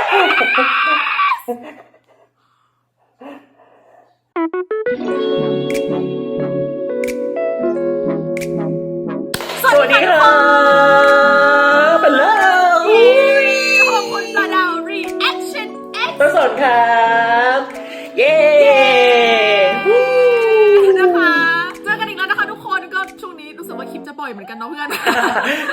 สวัสดีครับเป็นแล้วขอบคุณปลาดาว reaction X ประสดครับ เย้วู้นะคะเจอกันอีกแล้วนะคะทุกคนก็ช่วงนี้รู้สึกว่าคลิปจะบ่อยเหมือนกันเนาะเพื่อน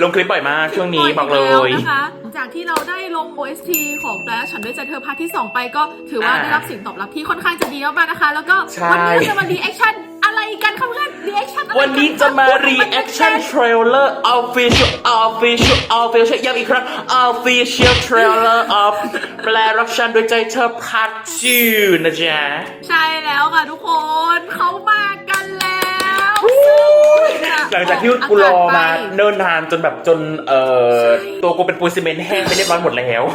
ลงคลิปบ่อยมากช่วงนี้บอกเลบ่ยกแล้วนะคะ จากที่เราได้ลง OST ของแปลฉันด้วยใจเธอพาร์ทที่ 2 ไปก็ถือว่าอ่าได้รับเสียงตอบรับที่ค่อนข้างจะดีมากๆนะคะ แล้วก็ใช่ วันี้เราจะมา reaction อะไรกันคะเพื่อน reaction อะไรกัวันนี้จะมา reaction trailer official official official ย้ำอีกครั้ง official trailer of แปลรักฉันด้วยใจเธอ part 2นะจ๊ะ ใช่แล้วค่ะทุกคนเขามากันแล้ว หลังจากที่กูรอมาอากศไปเนิ่นนานจนแบบจนเอ่อตัวกูเป็นปูนซีเมนต์แห้งไปเรียบร้อยหมดแล้ว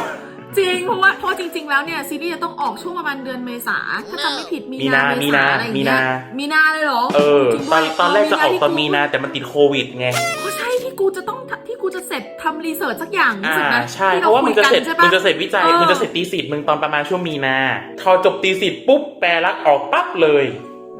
จริงเพราะว่าเพราะจริง ๆ แล้วเนี่ยซีรีส์จะต้องออกช่วงประมาณเดือนเมษาถ้าจำไม่ผิดมีมีนานาเมมีษานาอะไรอย่างมีเงี้นายมีนาเลยเหรอเออจริงตอนด้วยตอนแรกจะออกตอนที่มีนาแต่มันติดโควิดไงโอ้ใช่ที่กูจะต้องที่กูจะเสร็จทำรีเสิร์ชสักอย่างรู้อ่าสึกนะใช่ที่เพราะว่ามึงจะเสร็จคุยกันใช่ปมึงจะเสร็จวิจัยออมึงจะเสร็จตีสิทธิ์มึงตอนประมาณช่วงมีนาพอจบตีสิทธิ์ปุ๊บแปลรักออกปั๊บเลย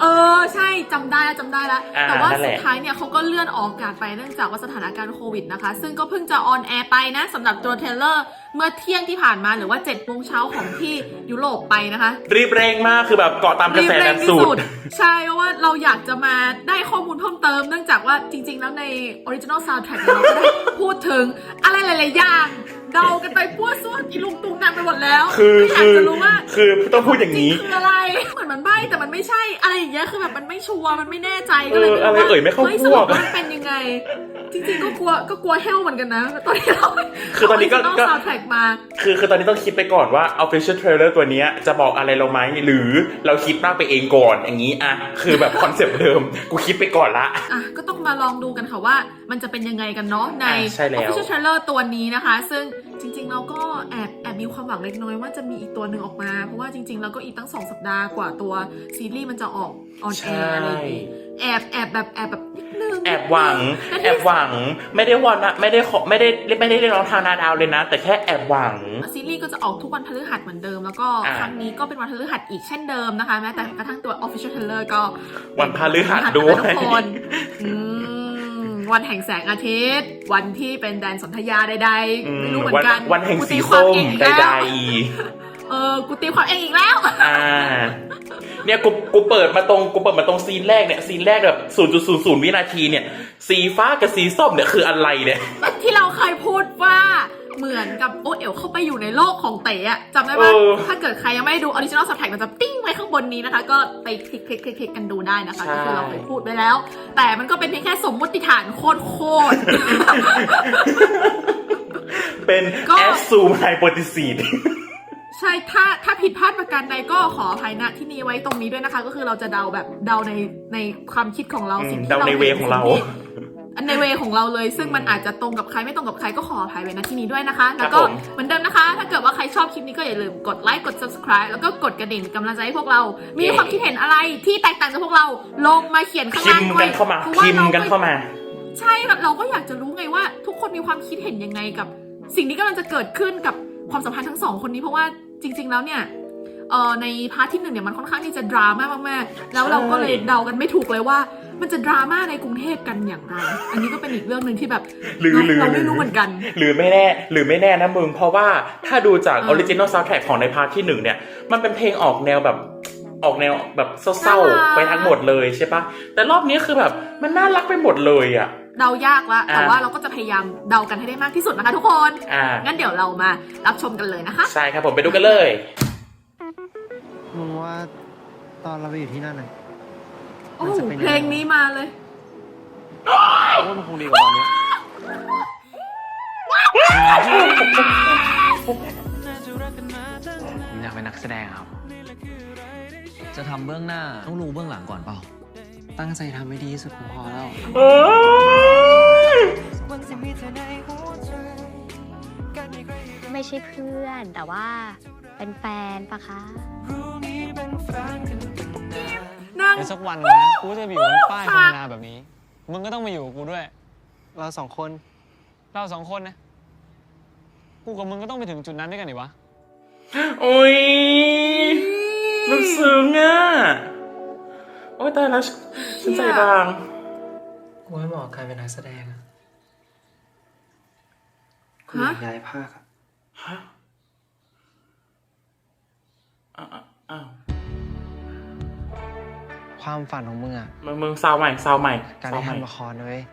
เออใช่จำได้แล้วจำได้แล้ว อ่าแต่ว่านั่นแหสุละ ดท้ายเนี่ยเขาก็เลื่อนออกอากาศไปเนื่องจากว่าสถานการณ์โควิดนะคะ ซึ่งก็เพิ่งจะออนแอร์ไปนะสำหรับตัวเทรลเลอร์เมื่อเที่ยงที่ผ่านมาหรือว่า7จ็ดโมงเช้าของที่ยุโรปไปนะคะ รีบเร่งมากคือแบบเกาะตามกระแสรีบแบเร่บงที่สุด ใช่เพราะว่าเราอยากจะมาได้ข้อมูลเพิ่มเติม เนื่องจากว่าจริง ๆ แล้วใน Original Soundtrack เนี่ยเราก็ได้ พูดถึงอะไรหลาย ๆ อย่าง เดากันไปปั้วซั่วอีลุงตุงนางไปหมดแล้วคือก็อยาคืกอจะรู้ว่าคือต้องพูดอย่างนี้ จริคืออะไร เหมือนมันใบ้แต่มันไม่ใช่อะไรอย่างเงี้ยคือแบบมันไม่ชัวร์มันไม่แน่ใจก็เลยเอออะไรเอ่ยไม่เข้าฮ้พวกสรุปว่ามันเป็นยังไง จริงๆก็กลัวก็กลัวเฮลเหมือนกันนะตอนที่เราคือตอนนี้ก็ต้องก็ ซาวด์แทร็กมา คือคือตอนนี้ต้องคิดไปก่อนว่า official trailer ตัวเนี้ยจะบอกอะไรเราไหมหรือเราคิดมากไปเองก่อนอย่างนี้อะคือแบบคอนเซปต์เดิม กูคิดไปก่อนละ อะก็ต้องมาลองดูกันค่ะว่ามันจะเป็นยังไงกันเนาะใน อะใช่แล้ว official trailer ตัวนี้นะคะ ซึ่งจริงๆเราก็แอบแอบมีความหวังเล็กน้อยว่าจะมีอีกตัวหนึ่งออกมา เพราะว่าจริงๆแล้วก็อีกตั้งสองสัปดาห์กว่าตัวซีรีส์มันจะออกออนแอร์อะไรอย่างงี้ แอบแอบแบบแอบแบบนิดนึงแอบหวังและที่แอบหวัง ไม่ได้วอนนะไม่ได้ขอไม่ได้ไม่ได้เรียกร้องทางนาดาวเลยนะ แต่แค่แอบหวัง ซีรีส์ก็จะออกทุกวันพฤหัสเหมือนเดิม แล้วก็อ่าครั้งนี้ก็เป็นวันพฤหัสอีกเช่นเดิมนะคะ แม้แต่กระทั่งตัว official trailer ก็ วันพฤหัสด้วยทุกคนอืมวันแห่งแสงอาทิตย์ วันที่เป็นแดนสนธยาใดอืๆมไม่รู้เหมือนกันวันวันแห่งกูสีตีความส้มเองอีกใดแล้วๆเออกูตีความเองอีกแล้ว อ่า เนี่ยกูกูเปิดมาตรงกูเปิดมาตรงซีนแรกเนี่ยซีนแรกแบบ0.00วินาทีเนี่ย สีฟ้ากับสีส้มเนี่ยคืออะไรเนี่ย ที่เราเคยพูดว่าเหมือนกับโอเอ๋วเข้าไปอยู่ในโลกของเต๋อะจำได้ปะเออ ถ้าเกิดใครยังไม่ได้ดู original subtext มันจะติ้งไว้ข้างบนนี้นะคะ ก็ไปคลิกคลิกคลิกคลิกกันดูได้นะคะใช่ก็คือเราเคยพูดไปแล้ว แต่มันก็เป็นเพียงแค่สมมติฐานโคตรโคตร เป็นก็ แอสซูมไฮโปติซีด ใช่ถ้าถ้าผิดพลาดประการใดก็ขออภัยณที่นี้ไว้ตรงนี้ด้วยนะคะ ก็คือเราจะเดาแบบเดาในในความคิดของเราอืมสิ่งที่เดาในห็เวของเราสิ่งที่อันในเวของเราเลย ซึ่งมันอาจจะตรงกับใครไม่ตรงกับใครก็ขออภัยไว้ณที่นี้ด้วยนะคะ แล้วก็ผมเหมือนเดิมนะคะ ถ้าเกิดว่าใครชอบคลิปนี้ก็อย่าลืมกดไลค์กด subscribe แล้วก็กดกระดิ่งเป็นกำลังใจให้พวกเรา มีความคิดเห็นอะไรที่แตกต่างจากพวกเราลงมาเขียนข้างพิล่างมพ์ด้วกัยนเข้ามาพระว่พิมพ์กันรเข้ามาใช่แบบเราก็อยากจะรู้ไงว่า ทุกคนมีความคิดเห็นยังไงกับ สิ่งที่กำลังจะเกิดขึ้นกับความสัมพันธ์ทั้งสองคนนี้เพราะว่า จริง ๆ แล้วเนี่ยเอ่อในพาร์ทที่หนึ่งเนี่ยมันค่อนข้างที่จะดราม่ามากๆแล้วเราก็เลยเดากันไม่ถูกเลยว่า มันจะดราม่าในกรุงเทพกันอย่างไร อันนี้ก็เป็นอีกเรื่องหนึ่งที่แบบหรือหรือเราไม่รู้เหมือนกัน หรือไม่แน่หรือไม่แน่นะมึงเพราะว่าถ้าดูจากเออออริจินอลซาวด์แทร็กของในพาร์ทที่หนึ่งเนี่ยมันเป็นเพลงออกแนวแบบออกแนวแบบเศร้าน่ารักๆไปทั้งหมดเลยใช่ปะแต่รอบนี้คือแบบมันน่ารักไปหมดเลยอะ เดายากละแต่อ่าว่าเราก็จะพยายามเดากันให้ได้มากที่สุดนะคะทุกคนอ่างั้นเดี๋ยวเรามารับชมกันเลยนะคะ ใช่ครับผมไปดูกันเลยมึงว่าตอนเราไปอยู่ที่นั่นน่ะ โอ้มันจะเป็นยังไง เพลงนี้มาเลย ว่ามันคงดีกว่าตอนเนี้ยผมอยากเป็นนักแสดงครับ จะทำเบื้องหน้าต้องรู้เบื้องหลังก่อนเปล่า ตั้งใจทำให้ดีที่สุดก็พอแล้วเอ้ยไม่ใช่เพื่อน แต่ว่าเป็นแฟนปะคะนั่งเดี๋ยวสักวันนะกูจะไปอยู่บนป้ายโฆษณาแบบนี้ มึงก็ต้องมาอยู่กับกูด้วย เราสองคน เราสองคนนะ กูกับมึงก็ต้องไปถึงจุดนั้นด้วยกันดิวะ โอ้ยลึกซึ้งอะโอ้ยตายแล้วฉันใจบางกูไม่เหมาะกับการเป็นนักแสดงอะกูอยากย้ายภาคอะฮะอ้าวอ้าวความฝันของมึงอะมึงมึงซาวใหม่ซาวใหม่การซาวได้ใหม่ทำละครนะเว้ย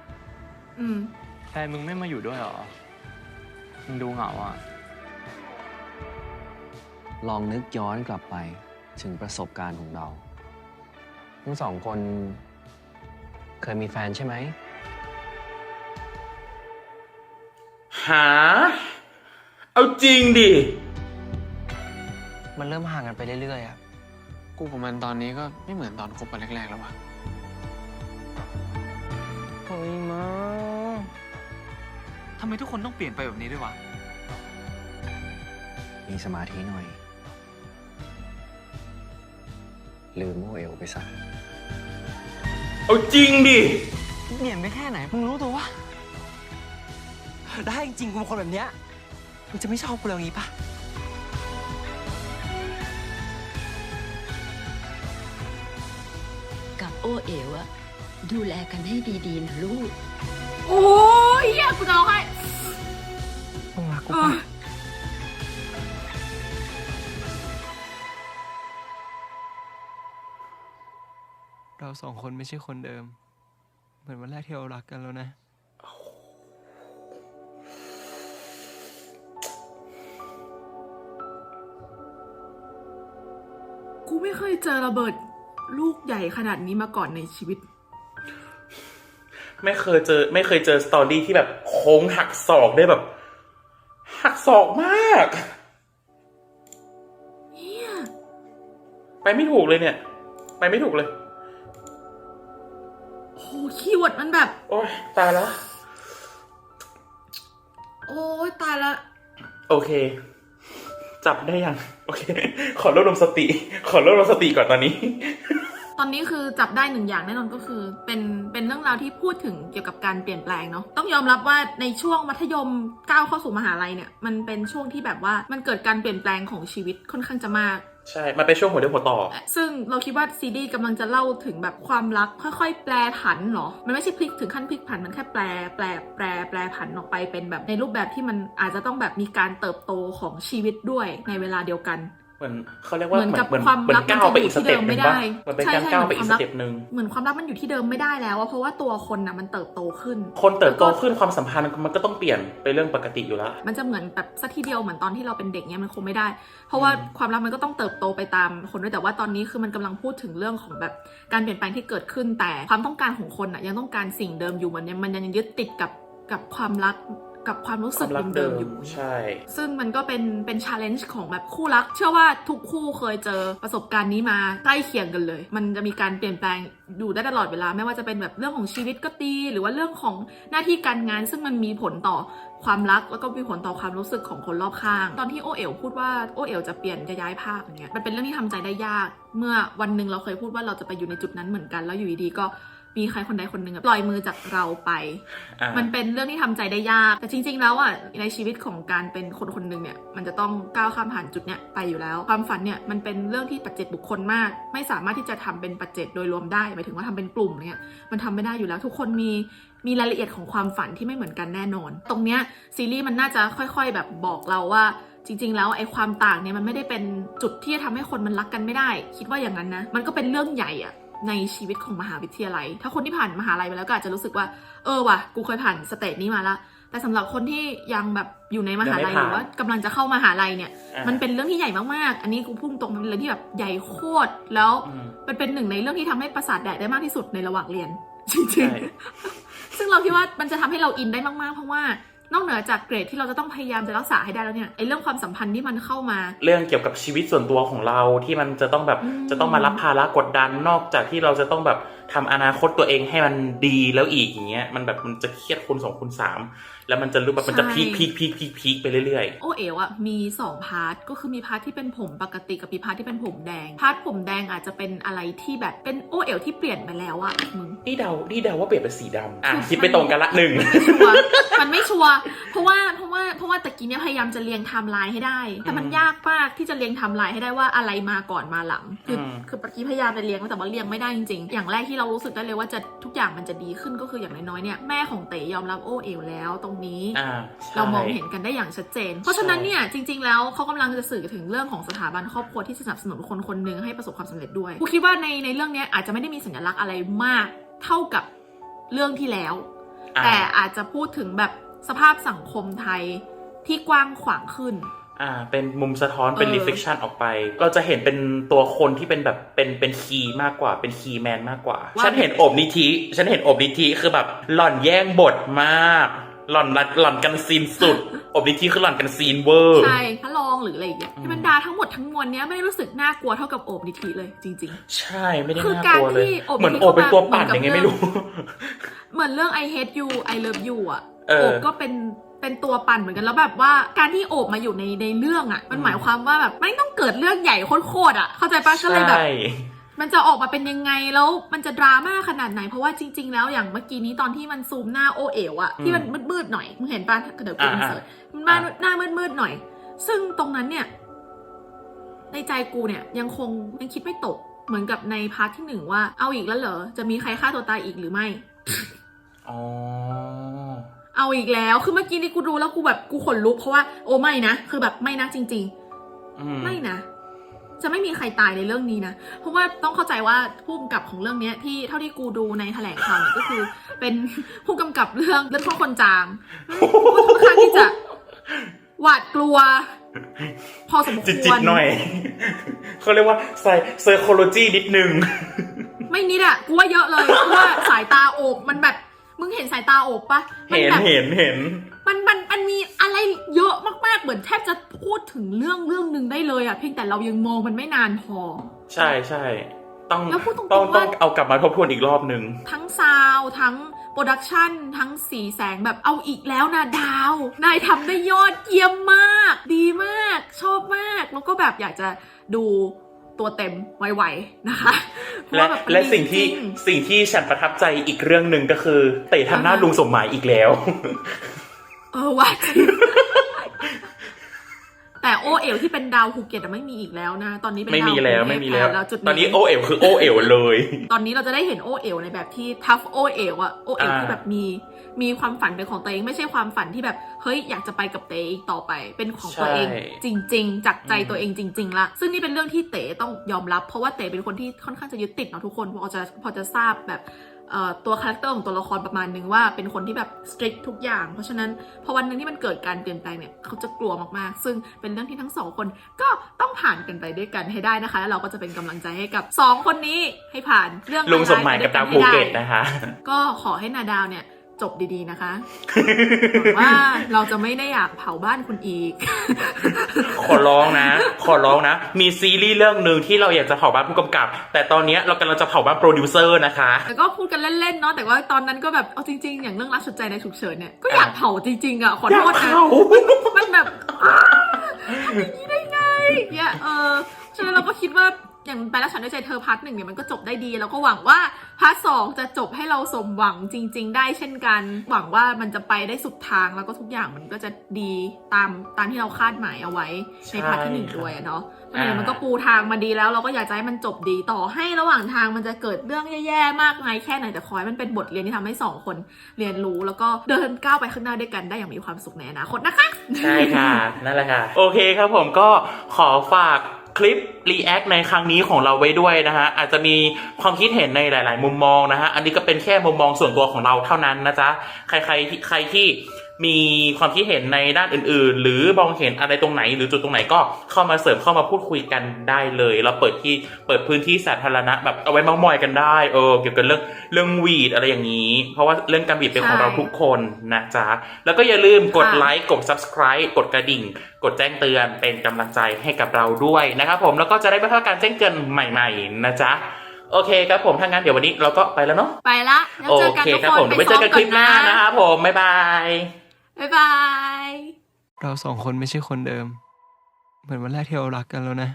อืมแฟนมึงไม่มาอยู่ด้วยเหรอ มึงดูเหงาอะ ลองนึกย้อนกลับไปถึงประสบการณ์ของเรา ทั้งสองคน เคยมีแฟนใช่ไหม หา เอาจริงดิ มันเริ่มห่างกันไปเรื่อยๆอะกูกับมันตอนนี้ก็ไม่เหมือนตอนคบกันแรกๆแล้ววะเฮ้ยมาทำไมทุกคนต้องเปลี่ยนไปแบบนี้ด้วยวะ มีสมาธิหน่อย ลืมโมเอลไปซะ เอาจริงดิเปลี่ยนไปแค่ไหนมึงรู้ตัววะได้จริงๆกูเป็นคนแบบเนี้ยมึงจะไม่ชอบกูแล้วงี้ปะกับโอเอ๋วอะดูแลกันให้ดีๆนะลูก โอ้ยเหี้ยกูจะร้องไห้ มึงรักกูเอปะ เราสองคนไม่ใช่คนเดิม เหมือนวันแรกที่เรารักกันแล้วนะ กูไม่เคยเจอระเบิดลูกใหญ่ขนาดนี้มาก่อนในชีวิต ไม่เคยเจอ ไม่เคยเจอสตอรี่ที่แบบโค้งหักศอกได้แบบ หักศอกมากเฮียไปไม่ถูกเลยเนี่ย ไปไม่ถูกเลยโหคีย์เวิร์ดมันแบบ โอ้ยตายแล้ว โอ้ยตายละโอเค จับได้ยัง โอเค ขอรวบรวมสติ ขอรวบรวมสติก่อนตอนนี้ ตอนนี้คือจับได้หนึ่งอย่างแน่นอนก็คือเป็น เป็นเรื่องราวที่พูดถึงเกี่ยวกับการเปลี่ยนแปลงเนาะต้องยอมรับว่าในช่วงมัธยมก้าวเข้าสู่มหาลัยเนี่ยมันเป็นช่วงที่แบบว่ามันเกิดการเปลี่ยนแปลงของชีวิตค่อนข้างจะมากใช่ มันเป็นช่วงหัวเดียวหัวต่อ ซึ่งเราคิดว่าซีรีส์กำลังจะเล่าถึงแบบความรักค่อยๆ แปลผันเหรอ มันไม่ใช่พลิกถึงขั้นพลิกผัน มันแค่แปลแปลแปลแปลผันออกไปเป็นแบบในรูปแบบที่มันอาจจะต้องแบบมีการเติบโตของชีวิตด้วยในเวลาเดียวกัน เหมือนเขาเรียกว่าเหมือนกับเหมือนความเหมือรักนก้าวไปอีกสเต็ปหนึ่งมันจะอยู่ที่เดิมไม่ปะได้เหมือนเป็นใช่การใช่ก้าวไปเหมือีอนความรักกสเต็ปหนึ่งเหมือนความรักมันอยู่ที่เดิมไม่ได้แล้วอะเพราะว่าตัวคนน่ะมันเติบโตขึ้น คนเติบโตขึ้นความสัมพันธ์มันก็ต้องเปลี่ยนเป็นเรื่องปกติอยู่แล้วมันจะเหมือนแบบสักทีเดียวเหมือนตอนที่เราเป็นเด็กเนี้ยมันคงไม่ได้ เพราะว่าอืมความรักมันก็ต้องเติบโตไปตามคนด้วยแต่ว่าตอนนี้คือมันกำลังพูดถึงเรื่องของแบบการเปลี่ยนแปลงที่เกิดขึ้นแต่ความต้องการของคนอะยังต้องการสิ่งเดิมอยู่มันยังมันยังยึดติดกับกับความรัก กับความรู้คสึวากมรักเดิเดิมมๆอยู่ ใช่ ซึ่งมันก็เป็นเป็นชาเลนจ์ของแบบคู่รัก เชื่อว่าทุกคู่เคยเจอประสบการณ์นี้มาใกล้เคียงกันเลย มันจะมีการเปลี่ยนแปลงอยู่ได้ตลอดเวลา ไม่ว่าจะเป็นแบบเรื่องของชีวิตก็ดีหรือว่าเรื่องของหน้าที่การงาน ซึ่งมันมีผลต่อความรักแล้วก็มีผลต่อความรู้สึกของคนรอบข้าง ตอนที่โอเอ๋วพูดว่าโอเอ๋วจะเปลี่ยนจะย้ายภาคอย่างเงี้ยมันเป็นเรื่องที่ทำใจได้ยาก เมื่อวันหนึ่งเราเคยพูดว่าเราจะไปอยู่ในจุดนั้นเหมือนกันแล้วอยู่ดีๆก็ มีใครคนใดคนหนึ่งอะปล่อยมือจากเราไป อ่ามันเป็นเรื่องที่ทำใจได้ยาก แต่จริง ๆ แล้วอะในชีวิตของการเป็นคนคนหนึ่งเนี่ย มันจะต้องก้าวข้ามผ่านจุดเนี้ยไปอยู่แล้ว ความฝันเนี่ยมันเป็นเรื่องที่ปัจเจกบุคคลมาก ไม่สามารถที่จะทำเป็นปัจเจกโดยรวมได้หมายถึงว่าทำเป็นกลุ่มเนี่ยมันทำไม่ได้อยู่แล้ว ทุกคนมีมีรายละเอียดของความฝันที่ไม่เหมือนกันแน่นอน ตรงเนี้ยซีรีส์มันน่าจะค่อยๆ แบบบอกเราว่า จริง ๆ แล้วไอ้ความต่างเนี่ยมันไม่ได้เป็นจุดที่จะทำให้คนมันรักกันไม่ได้ คิดว่าอย่างนั้นนะมันก็เป็นเรื่องใหญ่อะ ในชีวิตของมหาวิทยาลัย ถ้าคนที่ผ่านมหาลัยไปแล้วก็อาจจะรู้สึกว่า เออว่ะ กูเคยผ่านสเตจนี้มาแล้วแต่สำหรับคนที่ยังแบบอยู่ในมหาลัยยังไม่ผ่านหรือว่ากำลังจะเข้ามหาลัยเนี่ยอ่ามันเป็นเรื่องที่ใหญ่มากๆ อันนี้กูพุ่งตรงมันเป็นเรื่องที่แบบใหญ่โคตร แล้วอืมมันเป็นหนึ่งในเรื่องที่ทำให้ประสาทแดกได้มากที่สุดในระหว่างเรียน จริงใช่ๆซึ่งเราคิดว่ามันจะทำให้เราอินได้มากๆ เพราะว่า นอกเหนือจากเกรดที่เราจะต้องพยายามจะรักษาให้ได้แล้วเนี่ยไอ้เรื่องความสัมพันธ์ที่มันเข้ามา เรื่องเกี่ยวกับชีวิตส่วนตัวของเราที่มันจะต้องแบบอืมจะต้องมารับภาระกดดันนอกจากที่เราจะต้องแบบทำอนาคตตัวเองให้มันดีแล้วอีกอย่างเงี้ยมันแบบมันจะเครียดคูณสองคูณสาม แล้วมันจะรู้แบบมันจะพีคพีคพีคพีคพีคไปเรื่อยโอเอ๋วอะมีสองพาร์ท ก็คือมีพาร์ทที่เป็นผมปกติกับมีพาร์ทที่เป็นผมแดง พาร์ทผมแดงอาจจะเป็นอะไรที่แบบเป็นโอเอ๋วที่เปลี่ยนไปแล้วอะมึงๆนี่เดา นี่เดาว่าเปลี่ยนเป็นสีดำอะคือคิดไปตรงกันละหนึ่งไม่ชัวร์มันไม่ชัวร์เพราะว่าเพราะว่าเพราะว่าตะกี้เนี่ยพยายามจะเรียงไทม์ไลน์ให้ได้ แต่มันอืมยากมากที่จะเรียงไทม์ไลน์ให้ได้ว่าอะไรมาก่อนมาหลัง คืออมคือตะกี้พยายามจะเรียงแต่ว่าเรียงไม่ได้จริงๆ อย่างแรกที่เรารู้สึกได้เลยว่าจะทุกอย่างมันจะดีขึ้นก็คืออย่างน้อยๆเนี่ยแม่ของเต๋ยอมรับโอเอ๋วแล้วตรงนี้อ่าใช่เรามองเห็นกันได้อย่างชัดเจน เพราะฉะนั้นเนี่ยจริง ๆ แล้วเขากำลังจะสื่อถึงเรื่องของสถาบันครอบครัวที่สนับสนุนคนคนหนึ่งให้ประสบความสำเร็จด้วยกูคิดว่าในในเรื่องเนี้ยอาจจะไม่ได้มีสัญลักษณ์อะไรมากเท่ากับเรื่องที่แล้วอ่าแต่อาจจะพูดถึงแบบสภาพสังคมไทยที่กว้างขวางขึ้นอ่าเป็นมุมสะท้อนเป็นเออ reflection ออกไป เราจะเห็นเป็นตัวคนที่เป็นแบบเป็นเป็นคีย์มากกว่าเป็นคีย์แมนมากกว่าว่าฉันเห็นโอบนิธิฉันเห็นโอบนิธิคือแบบหล่อนแย่งบทมาก หล่อนรัดหล่อนกันซีนสุดโอบนิธิคือหล่อนกันซีนเวอร์ ใช่พระรองหรืออะไรอย่างเงี้ยอืมที่บรรดาทั้งหมดทั้งมวลเนี้ยไม่ได้รู้สึกน่ากลัวเท่ากับโอบนิธิเลย จริงใช่ไม่ได้คือน่าการกลัวเลยที่โอบเหมือนนิธิโอบเป็นตัวปั่นเข้ามายังไงเหมือนกับไม่รู้ๆเหมือนเรื่อง I hate you I love you อะเออโอบก็เป็นเป็นตัวปั่นเหมือนกันแล้วแบบว่าการที่โอบมาอยู่ในในเรื่องอะ มันหมายความว่าแบบไม่ต้องเกิดเรื่องใหญ่โคตรๆอะ เข้าใจปะก็เลยแบบใช่ มันจะออกมาเป็นยังไงแล้วมันจะดราม่าขนาดไหน เพราะว่าจริง ๆ แล้วอย่างเมื่อกี้นี้ตอนที่มันซูมหน้าโอเอ๋วอะที่มันมืดๆหน่อยมึงเห็นปะเดี๋ยวกูอ่าอินเสิร์ตมันมาหน้ามืดๆหน่อย ซึ่งตรงนั้นเนี่ย ในใจกูเนี่ยยังคงยังคิดไม่ตกเหมือนกับในพาร์ทที่หนึ่งว่า เอาอีกแล้วเหรอจะมีใครฆ่าตัวตายอีกหรือไม่อ๋อเอาอีกแล้วคือเมื่อกี้นี้กูดูแล้วกูแบบกูขนลุกเพราะว่าโอ้ไม่นะคือแบบไม่นะจริงๆอืมไม่นะ จะไม่มีใครตายในเรื่องนี้นะ เพราะว่าต้องเข้าใจว่าผู้กำกับของเรื่องเนี้ยที่เท่าที่กูดูในแถลงข่าวเนี่ยก็คือเป็นผู้กำกับเรื่องเลือดข้นคนจางค่อนข้างที่จะหวาดกลัว พอสมควรจิตจิตๆหน่อยเขาเรียกว่าไซเซอร์โคโลจีนิดนึง ไม่นิดอะกูว่าเยอะเลยกูว่าสายตาโอบมันแบบมึงเห็นสายตาโอบปะมัเห็นแบบเห็นเห็น มันมันมันมีอะไรเยอะมากๆ เหมือนแทบจะพูดถึงเรื่องเรื่องหนึ่งได้เลยอะเพียงแต่เรายังมองมันไม่นานพอ ใช่ใช่ต้องแล้วพูดตรงๆต้องว่า ต้องเอากลับมาทบทวนอีกรอบหนึ่งทั้งซาวด์ทั้งโปรดักชันทั้งสีแสงแบบเอาอีกแล้วนะดาว นายทำได้ยอดเยี่ยมมาก ดีมาก ชอบมาก แล้วก็แบบอยากจะดูตัวเต็มไวๆนะคะเพราะและว่าแบบมันและดีสิ่งที่จริงสิ่งที่ฉันประทับใจอีกเรื่องหนึ่งก็คือ เตะทำหน้าอ่าฮะ ลุงสมหมายอีกแล้ว เออว่าจริงแต่โอเอ๋วที่เป็นดาวภูเก็ตอะไม่มีอีกแล้วนะ ตอนนี้เป็นไม่ดาวมีแล้วกรุงเทพไม่มีแล้วแล้วจุดตอนนี้โอเอ๋วคือโอเอ๋วเลย ตอนนี้เราจะได้เห็นโอเอ๋วในแบบที่ทัฟโอเอ๋วอะโอเอ๋วอ่าที่แบบมีมีความฝันเป็นของตัวเองไม่ใช่ความฝันที่แบบเฮ้ยอยากจะไปกับเต๋อีกต่อไป เป็นของตัวเองจริง ๆจากใจตัวเองจริงๆละซึ่งนี่เป็นเรื่องที่เต๋ต้องยอมรับ เพราะว่าเต๋เป็นคนที่ค่อนข้างจะยึดติดเนาะทุกคนพอจะพอจะทราบแบบเอ่อ ตัวคาแรคเตอร์ของตัวละครประมาณนึงว่าเป็นคนที่แบบสตริกทุกอย่าง เพราะฉะนั้นพอวันหนึงที่มันเกิดการเปลี่ยนแปลงเนี่ยเขาจะกลัวมากๆ ซึ่งเป็นเรื่องที่ทั้งสองคนก็ต้องผ่านกันไปด้วยกันให้ได้นะคะ แล้วเราก็จะเป็นกำลังใจให้กับสองคนนี้ให้ผ่านเรื่องลุงสมหมายกับดาวภูเก็ตให้ได้นะคะ ก็ขอให้นาดาวเนี่ย จบดีๆนะคะหวังว่าเราจะไม่ได้อยากเผาบ้านคุณอีก ขอร้องนะ ขอร้องนะ มีซีรีส์เรื่องหนึ่งที่เราอยากจะเผาบ้านผู้กำกับ แต่ตอนเนี้ยเรากำลังจะเผาบ้านโปรดิวเซอร์นะคะ แต่ก็พูดกันเล่นๆเนาะแต่ว่าตอนนั้นก็แบบเอาจริงๆ อย่างเรื่องรักสุดใจในฉุกเฉินเนี่ยก็อยากเผาจริงๆอะขอโทษนะมันแบบอ้าทำอย่างนี้ได้ไงเนี่ยเออฉะนั้นเราก็คิดว่า อย่างแปลละฉันด้วยใจเธอพาร์ทหนึ่งเนี่ยมันก็จบได้ดี แล้วก็หวังว่าพาร์ทสองจะจบให้เราสมหวังจริง ๆ ได้เช่นกัน หวังว่ามันจะไปได้สุดทางแล้วก็ทุกอย่างมันก็จะดีตามตามที่เราคาดหมายเอาไว้ในพาร์ทที่หนึ่งใช่ด้วยอะเนาะเพราะอ่าฉะนั้นมันก็ปูทางมาดีแล้วเราก็อยากจะให้มันจบดีต่อให้ระหว่างทางมันจะเกิดเรื่องแย่ๆมากมายแค่ไหนแต่ขอให้มันเป็นบทเรียนที่ทำให้สองคนเรียนรู้แล้วก็เดินก้าวไปข้างหน้าด้วยกันได้อย่างมีความสุขในอนาคตนะคะใช่ค่ะนั่นแหละค่ะโอเคครับผมก็ขอฝาก คลิปรีแอคในครั้งนี้ของเราไว้ด้วยนะฮะอาจจะมีความคิดเห็นในหลาย ๆ มุมมองนะฮะอันนี้ก็เป็นแค่มุมมองส่วนตัวของเราเท่านั้นนะจ๊ะใครใครที่ใครที่ มีความคิดเห็นในด้านอื่น ๆ หรือมองเห็นอะไรตรงไหน หรือจุดตรงไหนก็เข้ามาเสริมเข้ามาพูดคุยกันได้เลย เราเปิดที่เปิดพื้นที่สาธารณะแบบเอาไว้เมามอยกันได้เออเกี่ยวกับเรื่องเรื่องวีดอะไรอย่างนี้ เพราะว่าเรื่องการบีดเป็นของเราทุกคนนะจ๊ะแล้วก็อย่าลืมกดค่ะไลค์กด subscribe กดกระดิ่ง กดแจ้งเตือนเป็นกำลังใจให้กับเราด้วยนะครับผมแล้วก็จะได้ไม่พลาดการแจ้งเตือนใหม่ ๆ นะจ๊ะโอเคครับผมถ้างั้นเดี๋ยววันนี้เราก็ไปแล้วเนาะไปละแล้วโอเจอกันเคทุกครับคผนมเดี๋ยวไปเจอกันคลิปหน้านะครับผมบ๊ายบาย บ๊ายบาย เราสองคนไม่ใช่คนเดิม เหมือนวันแรกที่เรารักกันแล้วนะ